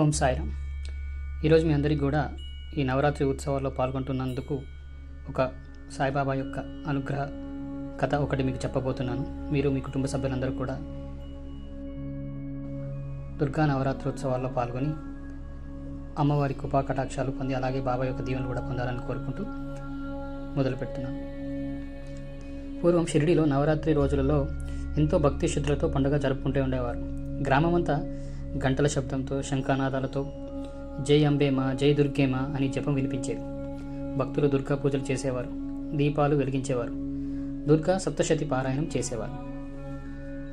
ఓం సాయిరామ్. ఈరోజు మీ అందరికీ కూడా ఈ నవరాత్రి ఉత్సవాల్లో పాల్గొంటున్నందుకు ఒక సాయిబాబా యొక్క అనుగ్రహ కథ ఒకటి మీకు చెప్పబోతున్నాను. మీరు మీ కుటుంబ సభ్యులందరూ కూడా దుర్గా నవరాత్రి ఉత్సవాల్లో పాల్గొని అమ్మవారి కృపా కటాక్షాలు పొంది అలాగే బాబా యొక్క దీవెనలు కూడా పొందాలని కోరుకుంటూ మొదలుపెడుతున్నాను పూర్వం షిరిడిలో నవరాత్రి రోజులలో ఎంతో భక్తి శుద్ధులతో పండుగ జరుపుకుంటూ ఉండేవారు. గ్రామమంతా గంటల శబ్దంతో శంఖానాదాలతో జై అంబేమా జై దుర్గేమా అని జపం వినిపించేది. భక్తులు దుర్గా పూజలు చేసేవారు. దీపాలు వెలిగించేవారు. దుర్గా సప్తశతి పారాయణం చేసేవారు.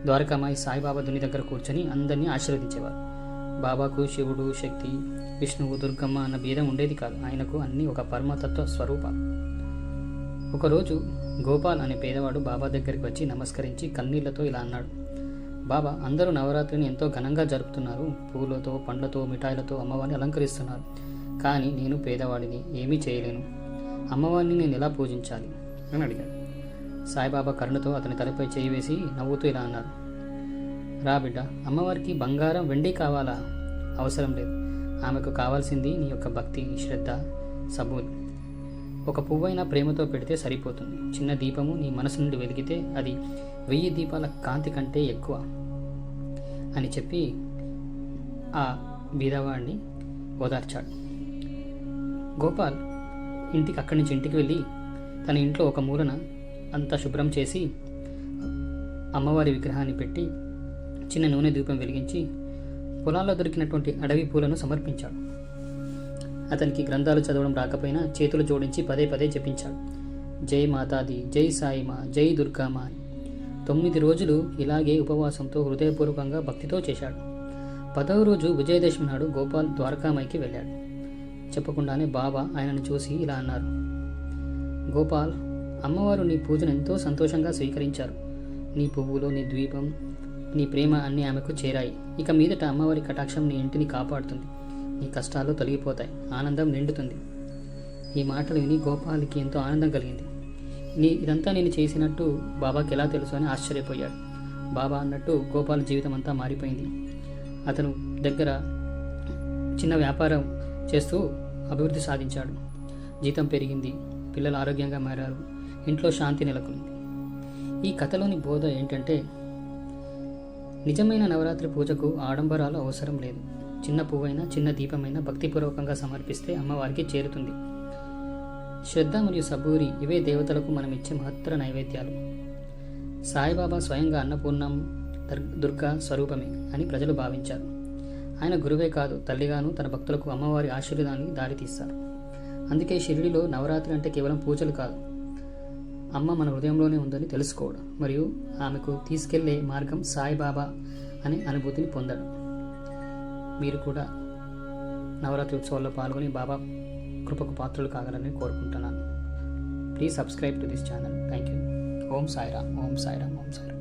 ద్వారకామాయి సాయిబాబా దుని దగ్గర కూర్చొని అందరినీ ఆశీర్వదించేవారు. బాబాకు శివుడు శక్తి విష్ణువు దుర్గమ్మ అన్న భేదం ఉండేది కాదు. ఆయనకు అన్ని ఒక పరమతత్వ స్వరూపాలు ఒకరోజు గోపాల్ అనే పేదవాడు బాబా దగ్గరికి వచ్చి నమస్కరించి కన్నీళ్ళతో ఇలా అన్నాడు. బాబా అందరూ నవరాత్రిని ఎంతో ఘనంగా జరుపుతున్నారు. పూలతో పండ్లతో మిఠాయిలతో అమ్మవారిని అలంకరిస్తున్నారు. కానీ నేను పేదవాడిని ఏమీ చేయలేను. అమ్మవారిని నేను ఎలా పూజించాలి? అని అడిగాడు. సాయిబాబా కరుణతో అతని తలపై చేయి వేసి నవ్వుతూ ఇలా అన్నారు. రా బిడ్డ అమ్మవారికి బంగారం వెండి కావాలా? అవసరం లేదు. ఆమెకు కావాల్సింది నీ యొక్క భక్తి శ్రద్ధ సబూల్ ఒక పువ్వైనా ప్రేమతో పెడితే సరిపోతుంది. చిన్న దీపము నీ మనసు నుండి వెలిగితే అది వెయ్యి దీపాల కాంతి కంటే ఎక్కువ అని చెప్పి ఆ బీదవాడిని ఓదార్చాడు. గోపాల్ ఇంటికి అక్కడి నుంచి ఇంటికి వెళ్ళి తన ఇంట్లో ఒక మూలన అంతా శుభ్రం చేసి అమ్మవారి విగ్రహాన్ని పెట్టి చిన్న నూనె దీపం వెలిగించి పొలాల్లో దొరికినటువంటి అడవి పూలను సమర్పించాడు. అతనికి గ్రంథాలు చదవడం రాకపోయినా చేతులు జోడించి పదే పదే జపించాడు. జై మాతాది జై సాయిమా జై దుర్గామా అని. తొమ్మిది రోజులు ఇలాగే ఉపవాసంతో హృదయపూర్వకంగా భక్తితో చేశాడు. పదవ రోజు విజయదశమి నాడు గోపాల్ ద్వారకామాయికి వెళ్ళాడు. చెప్పకుండానే బాబా ఆయనను చూసి ఇలా అన్నారు. గోపాల్ అమ్మవారు నీ పూజను ఎంతో సంతోషంగా స్వీకరించారు. నీ పువ్వులు నీ ద్వీపం నీ ప్రేమ అన్నీ ఆమెకు చేరాయి. ఇక మీదట అమ్మవారి కటాక్షం నీ ఇంటిని కాపాడుతుంది. నీ కష్టాలు తొలగిపోతాయి. ఆనందం నిండుతుంది. ఈ మాటలు విని గోపాల్కి ఎంతో ఆనందం కలిగింది. నీ ఇదంతా నేను చేసినట్టు బాబాకి ఎలా తెలుసు? అని ఆశ్చర్యపోయాడు. బాబా అన్నట్టు గోపాల్ జీవితం అంతా మారిపోయింది. అతను దగ్గర చిన్న వ్యాపారం చేస్తూ అభివృద్ధి సాధించాడు. జీతం పెరిగింది. పిల్లలు ఆరోగ్యంగా మారారు. ఇంట్లో శాంతి నెలకొంది. ఈ కథలోని బోధ ఏంటంటే నిజమైన నవరాత్రి పూజకు ఆడంబరాలు అవసరం లేదు. చిన్న పువ్వైనా చిన్న దీపమైనా భక్తిపూర్వకంగా సమర్పిస్తే అమ్మవారికి చేరుతుంది. శ్రద్ధ మరియు సబూరి ఇవే దేవతలకు మనం ఇచ్చే మహత్తర నైవేద్యాలు. సాయిబాబా స్వయంగా అన్నపూర్ణం దర్- దుర్గా స్వరూపమే అని ప్రజలు భావించారు. ఆయన గురువే కాదు తల్లిగాను తన భక్తులకు అమ్మవారి ఆశీర్వాదాన్ని దారితీస్తారు. అందుకే షిరిడిలో నవరాత్రి అంటే కేవలం పూజలు కాదు. అమ్మ మన హృదయంలోనే ఉందని తెలుసుకోవడం మరియు ఆమెకు తీసుకెళ్ళే మార్గం సాయిబాబా అనే అనుభూతిని పొందడం. మీరు కూడా నవరాత్రి ఉత్సవాల్లో పాల్గొని బాబా కృపకు పాత్రలు కాగలని కోరుకుంటున్నాను. Please subscribe to this channel thank you Om Sairam Om Sairam Om Sairam.